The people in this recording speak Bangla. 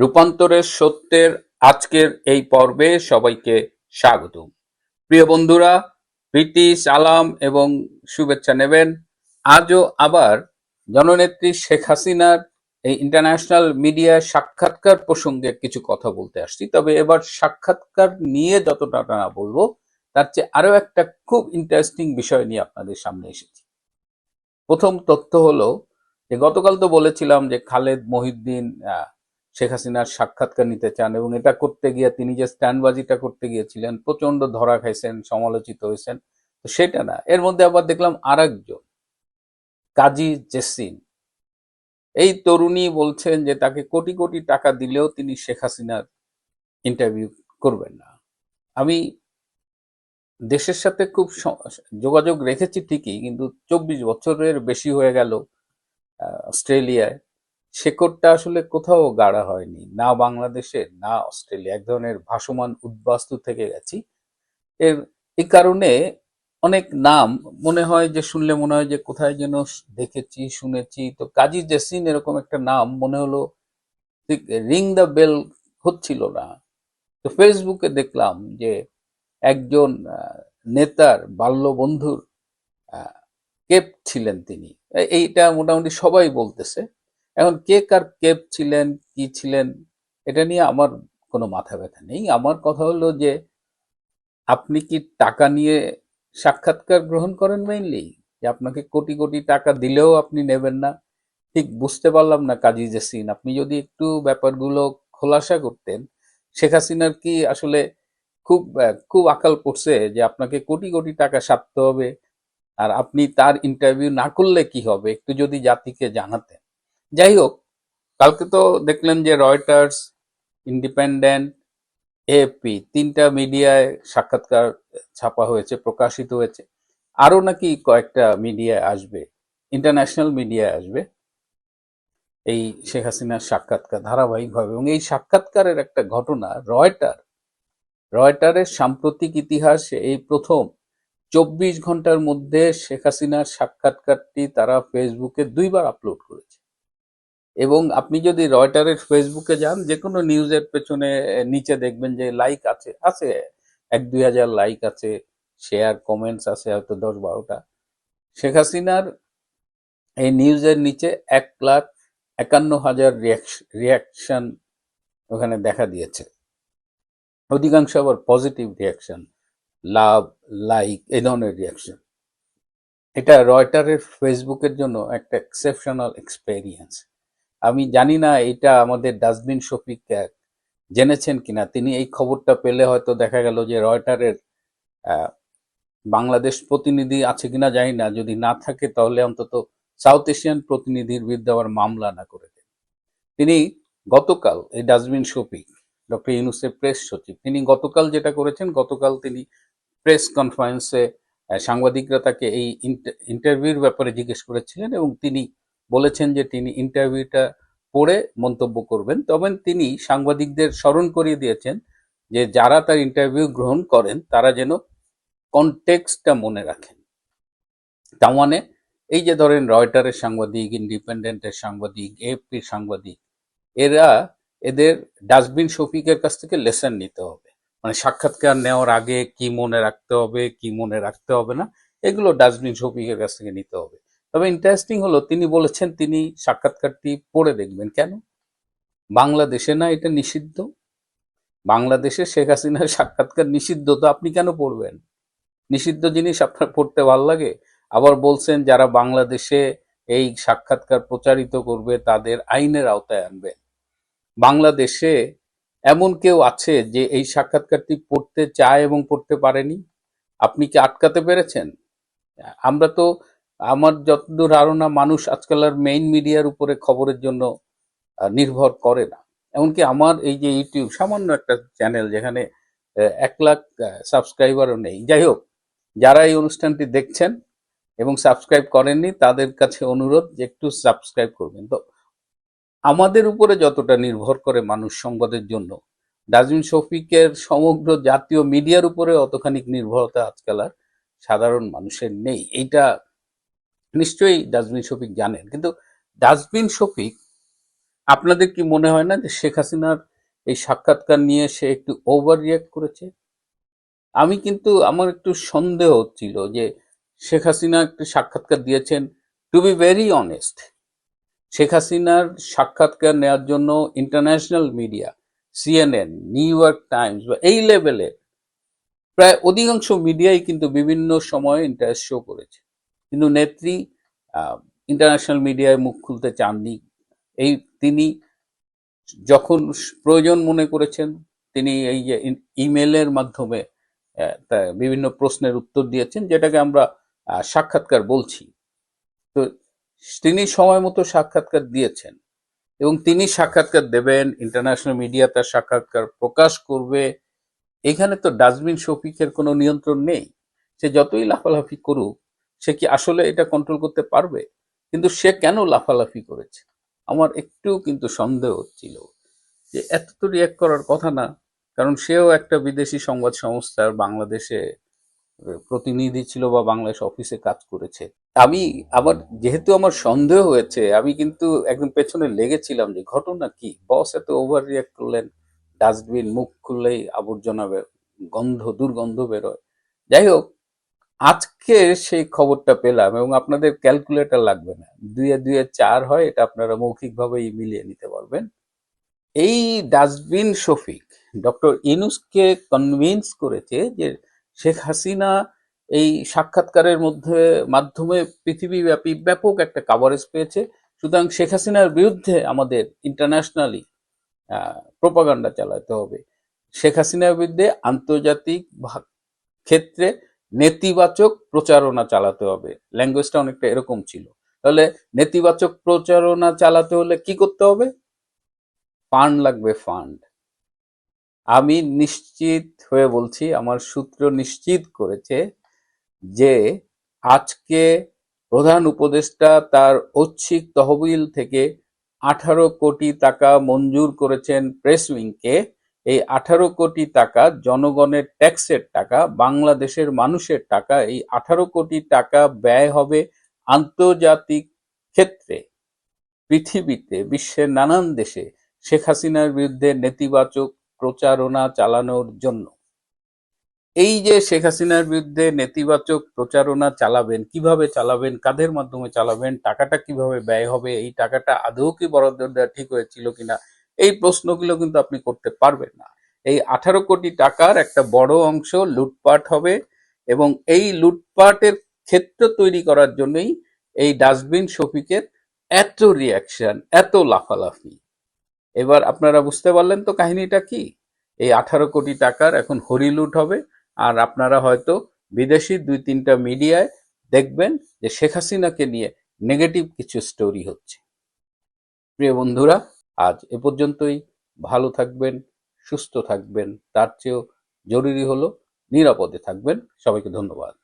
রূপান্তরের সত্যের আজকের এই পর্বে সবাইকে স্বাগত প্রিয় বন্ধুরা প্রীতি সালাম এবং শুভেচ্ছা নেবেন। আজও আবার জননেত্রী শেখ হাসিনার এই ইন্টারন্যাশনাল মিডিয়া সাক্ষাৎকার প্রসঙ্গে কিছু কথা বলতে আসছি। তবে এবার সাক্ষাৎকার নিয়ে যতটা না বলব, তার চেয়ে আরও একটা খুব ইন্টারেস্টিং বিষয় নিয়ে আপনাদের সামনে এসেছি। প্রথম তথ্য হলো যে গতকাল তো বলেছিলাম যে খালেদ মহিউদ্দিন শেখ হাসিনার সাক্ষাৎকার নিতে চান এবং এটা করতে গিয়ে তিনি যে স্ট্যান্ডবাজিটা করতে গিয়েছিলেন প্রচণ্ড ধরা খাইছেন, সমালোচিত হয়েছেন তো সেটা না। এর মধ্যে আবার দেখলাম আরেকজন, কাজী জেসিন। এই তরুণী বলছেন যে তাকে কোটি কোটি টাকা দিলেও তিনি শেখ হাসিনার ইন্টারভিউ করবেন না। আমি দেশের সাথে খুব যোগাযোগ রেখেছি ঠিকই, কিন্তু চব্বিশ বছরের বেশি হয়ে গেল অস্ট্রেলিয়ায়। শেকড়টা আসলে কোথাও গাড়া হয়নি, না বাংলাদেশে, না অস্ট্রেলিয়া। এক ধরনের ভাসমান উদ্বাস্তু থেকে গেছি। এর এই কারণে অনেক নাম মনে হয় যে শুনলে মনে হয় যে কোথায় যেন দেখেছি, শুনেছি। তো কাজী জেসিন এরকম একটা নাম মনে হলো ঠিক রিং দ্য বেল হচ্ছিল না। তো ফেসবুকে দেখলাম যে একজন নেতার বাল্য বন্ধুর কেপ ছিলেন তিনি। এইটা মোটামুটি সবাই বলতেছে। এখন কে কার কেপ ছিলেন, কি ছিলেন, এটা নিয়ে আমার কোনো মাথা ব্যথা নেই। আমার কথা হলো যে, আপনি কি টাকা নিয়ে সাক্ষাৎকার গ্রহণ করেন মেইনলি যে আপনাকে কোটি কোটি টাকা দিলেও আপনি নেবেন না। ঠিক বুঝতে পারলাম না কাজী জেসিন আপনি যদি একটু ব্যাপারগুলো খোলাসা করতেন, শেখ হাসিনার কি আসলে খুব খুব আকাল পড়ছে যে আপনাকে কোটি কোটি টাকা সারতে হবে? আর আপনি তার ইন্টারভিউ না করলে কি হবে? একটু যদি জাতিকে জানাতেন। যাই হোক, কালকে তো দেখলেন যে রয়টার্স ইন্ডিপেন্ডেন্ট এএফপি তিনটা মিডিয়ায় সাক্ষাৎকার ছাপা হয়েছে, প্রকাশিত হয়েছে। আরও নাকি কয়েকটা মিডিয়ায় আসবে ইন্টারন্যাশনাল মিডিয়ায় আসবে এই শেখ হাসিনার সাক্ষাৎকার ধারাবাহিকভাবে। এবং এই সাক্ষাৎকারের একটা ঘটনা রয়টার রয়টারের সাম্প্রতিক ইতিহাসে এই প্রথম চব্বিশ ঘণ্টার মধ্যে শেখ হাসিনার সাক্ষাৎকারটি তারা ফেসবুকে দুইবার আপলোড করেছে। এবং আপনি যদি রয়টারের ফেসবুকে যান যে কোনো নিউজের পেছনে নিচে দেখবেন যে লাইক আছে আছে। এক, দুই হাজার লাইক আছে শেয়ার কমেন্টস আছে হয়তো দশ বারোটা। শেখ হাসিনার এই নিউজের নিচে এক লাখ একান্ন হাজার রিয়াকশন ওখানে দেখা দিয়েছে। অধিকাংশ আবার পজিটিভ রিয়াকশন লাভ লাইক এই ধরনের রিয়াকশন এটা রয়টারের ফেসবুকের জন্য একটা এক্সেপশনাল এক্সপেরিয়েন্স আমি জানি না এটা আমাদের ডাস্টবিন শফিক জেনেছেন কিনা। তিনি এই খবরটা পেলে হয়তো দেখা গেল যে রয়টারের বাংলাদেশ প্রতিনিধি আছে কিনা জানি না। যদি না থাকে তাহলে অন্তত সাউথ এশিয়ান প্রতিনিধির বিরুদ্ধে আবার মামলা না করে দেন। তিনি গতকাল, এই ডাস্টবিন শফিক, ডক্টর ইউনুসের প্রেস সচিব, তিনি গতকাল যেটা করেছেন, গতকাল তিনি প্রেস কনফারেন্সে সাংবাদিকরা তাকে এই ইন্টারভিউর ব্যাপারে জিজ্ঞেস করেছিলেন এবং তিনি বলেছেন যে তিনি ইন্টারভিউটা পড়ে মন্তব্য করবেন। তবে তিনি সাংবাদিকদের স্মরণ করিয়ে দিয়েছেন যে যারা তার ইন্টারভিউ গ্রহণ করেন, তারা যেন কনটেক্সটটা মনে রাখেন। তার মানে এই যে ধরেন রয়টারের সাংবাদিক, ইন্ডিপেন্ডেন্টের সাংবাদিক, এএফপির সাংবাদিক, এরা এদের ডাস্টবিন শফিকের কাছ থেকে লেসন নিতে হবে। মানে সাক্ষাৎকার নেওয়ার আগে কি মনে রাখতে হবে, কি মনে রাখতে হবে না, এগুলো ডাস্টবিন শফিকের কাছ থেকে নিতে হবে। তবে ইন্টারেস্টিং হলো, তিনি বলেছেন তিনি সাক্ষাৎকারটি পড়ে দেখবেন। কেন? বাংলাদেশে না এটা নিষিদ্ধ। বাংলাদেশে শেখ হাসিনার সাক্ষাৎকার নিষিদ্ধ, তো আপনি কেন পড়বেন? নিষিদ্ধ জিনিস আপনার পড়তে ভালো লাগে? আবার বলছেন যারা বাংলাদেশে এই সাক্ষাৎকার প্রচারিত করবে তাদের আইনের আওতায় আনবে। বাংলাদেশে এমন কেউ আছে যে এই সাক্ষাৎকারটি পড়তে চায় এবং পড়তে পারেনি? আপনি কি আটকাতে পেরেছেন? আমরা তো আমার যতদূর ধারণা, মানুষ আজকাল আর মেইন মিডিয়ার উপরে খবরের জন্য নির্ভর করে না। এমনকি আমার এই যে ইউটিউব, সামান্য একটা চ্যানেল যেখানে এক লাখ সাবস্ক্রাইবারও নেই। যাই হোক, যারা এই অনুষ্ঠানটি দেখছেন এবং সাবস্ক্রাইব করেননি, তাদের কাছে অনুরোধ যে একটু সাবস্ক্রাইব করবেন। তো আমাদের উপরে যতটা নির্ভর করে মানুষ সংবাদের জন্য ডাজমিন শফিকের সমগ্র জাতীয় মিডিয়ার উপরে অতখানি নির্ভরতা আজকাল আর সাধারণ মানুষের নেই। এইটা নিশ্চয়ই ডাস্টবিন শফিক জানেন, কিন্তু ডাস্টবিন শফিক, আপনাদের কি মনে হয় না যে শেখ হাসিনার এই সাক্ষাৎকার নিয়ে সে একটু ওভার রিয়াক্ট করেছে? আমি কিন্তু, আমার একটু সন্দেহ হচ্ছিল যে শেখ হাসিনা একটু সাক্ষাৎকার দিয়েছেন to be very honest Sheikh হাসিনার সাক্ষাৎকার নেওয়ার জন্য international media CNN New York Times বা এই লেভেলের প্রায় অধিকাংশ মিডিয়াই কিন্তু বিভিন্ন সময়ে ইন্টারেস্ট শো করেছে। কিন্তু নেত্রী ইন্টারন্যাশনাল মিডিয়ায় মুখ খুলতে চাননি। এই তিনি যখন প্রয়োজন মনে করেছেন, তিনি এই যে ইমেলের মাধ্যমে বিভিন্ন প্রশ্নের উত্তর দিয়েছেন, যেটাকে আমরা সাক্ষাৎকার বলছি। তো তিনি সময় মতো সাক্ষাৎকার দিয়েছেন এবং তিনি সাক্ষাৎকার দেবেন ইন্টারন্যাশনাল মিডিয়া তার সাক্ষাৎকার প্রকাশ করবে। এখানে তো ডাস্টবিন শফিকের কোনো নিয়ন্ত্রণ নেই। সে যতই লাফালাফি করুক সে কি আসলে এটা কন্ট্রোল করতে পারবে? কিন্তু সে কেন লাফালাফি করেছে? আমার একটু কিন্তু সন্দেহ হচ্ছিল যে এত তো রিয়াক্ট করার কথা না, কারণ সেও একটা বিদেশি সংবাদ সংস্থার বাংলাদেশে প্রতিনিধি ছিল বা বাংলাদেশ অফিসে কাজ করেছে। আমি আবার যেহেতু আমার সন্দেহ হয়েছে, আমি কিন্তু একদম পেছনে লেগেছিলাম যে ঘটনা কি? বস এত ওভার রিয়াক্ট করলেন ডাস্টবিন মুখ খুললেই আবর্জনা গন্ধ, দুর্গন্ধ বেরোয়। যাই হোক আজকে সেই খবরটা পেলাম এবং আপনাদের ক্যালকুলেটর লাগবে না। দুয়ে দুয়ে চার হয়, এটা আপনারা মৌখিকভাবেই মিলিয়ে নিতে পারবেন। এই ডাস্টবিন শফিক, ডক্টর ইনুসকে কনভিন্স করেছে যে শেখ হাসিনা এই সাক্ষাৎকারের মধ্যে মাধ্যমে পৃথিবীব্যাপী ব্যাপক একটা কাভারেজ পেয়েছে। সুতরাং শেখ হাসিনার বিরুদ্ধে আমাদের ইন্টারন্যাশনালি প্রোপাগান্ডা চালাতে হবে। শেখ হাসিনার বিরুদ্ধে আন্তর্জাতিক ক্ষেত্রে নেতিবাচক প্রচারণা চালাতে হবে। ল্যাঙ্গুয়েজটা অনেকটা এরকম ছিল। তাহলে নেতিবাচক প্রচারণা চালাতে হলে কি করতে হবে? ফান্ড লাগবে ফান্ড। আমি নিশ্চিত হয়ে বলছি, আমার সূত্র নিশ্চিত করেছে যে আজকে প্রধান উপদেষ্টা তার ঐচ্ছিক তহবিল থেকে আঠারো কোটি টাকা মঞ্জুর করেছেন প্রেস উইংকে। এই আঠারো কোটি টাকা জনগণের ট্যাক্সের টাকা, বাংলাদেশের মানুষের টাকা, এই আঠারো কোটি টাকা ব্যয় হবে আন্তর্জাতিক ক্ষেত্রে, পৃথিবীতে, বিশ্বের নানান দেশে শেখ হাসিনার বিরুদ্ধে নেতিবাচক প্রচারণা চালানোর জন্য। এই যে শেখ হাসিনার বিরুদ্ধে নেতিবাচক প্রচারণা চালাবেন, কীভাবে চালাবেন, কাদের মাধ্যমে চালাবেন, টাকাটা কীভাবে ব্যয় হবে, এই টাকাটা আদৌ কি বরাদ্দ দেওয়া ঠিক হয়েছিল কিনা এই প্রশ্নগুলো কিন্তু আপনি করতে পারবেন না। এই আঠারো কোটি টাকার একটা বড় অংশ লুটপাট হবে এবং এই লুটপাটের ক্ষেত্র তৈরি করার জন্যই এই ডাস্টবিন শফিকের এত রিয়াকশন এত লাফালাফি। এবার আপনারা বুঝতে পারলেন তো কাহিনীটা কি? এই আঠারো কোটি টাকার এখন হরিলুট হবে আর আপনারা হয়তো বিদেশি দুই তিনটা মিডিয়ায় দেখবেন যে শেখ হাসিনাকে নিয়ে নেগেটিভ কিছু স্টোরি হচ্ছে। প্রিয় বন্ধুরা আজ এ পর্যন্তই। ভালো থাকবেন, সুস্থ থাকবেন, তার চেয়েও জরুরি হলো নিরাপদে থাকবেন। সবাইকে ধন্যবাদ।